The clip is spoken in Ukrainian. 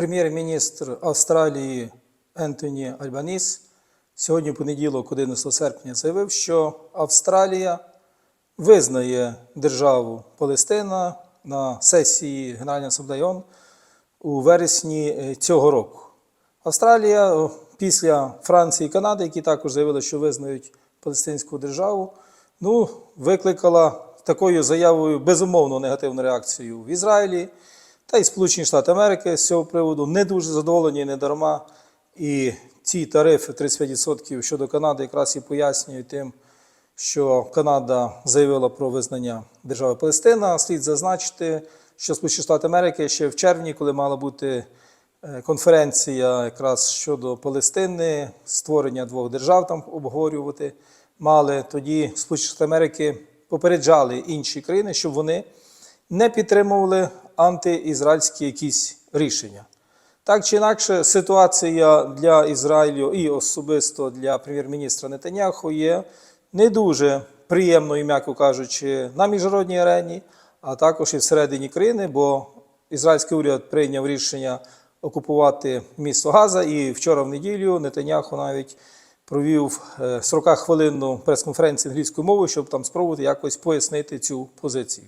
Прем'єр-міністр Австралії Ентоні Альбаніс сьогодні, понеділок, 11 серпня, заявив, що Австралія визнає державу Палестина на сесії Генеральної асамблеї ООН у вересні е, цього року. Австралія після Франції і Канади, які також заявили, що визнають палестинську державу, ну, викликала такою заявою безумовно негативну реакцію в Ізраїлі та й Сполучені Штати Америки з цього приводу не дуже задоволені, не дарма. І ці тарифи 35% щодо Канади якраз і пояснюють тим, що Канада заявила про визнання держави Палестина. Слід зазначити, що Сполучені Штати Америки ще в червні, коли мала бути е, конференція якраз щодо Палестини, створення двох держав там обговорювати, мали тоді Сполучені Штати Америки попереджали інші країни, щоб вони не підтримували антиізраїльські якісь рішення. Так чи інакше, ситуація для Ізраїлю і особисто для прем'єр-міністра Нетаняху є не дуже приємною, м'яко кажучи, на міжнародній арені, а також і всередині країни, бо ізраїльський уряд прийняв рішення окупувати місто Газа, і вчора в неділю Нетаняху навіть провів е, 40-хвилинну прес-конференцію англійською мовою, щоб там спробувати якось пояснити цю позицію.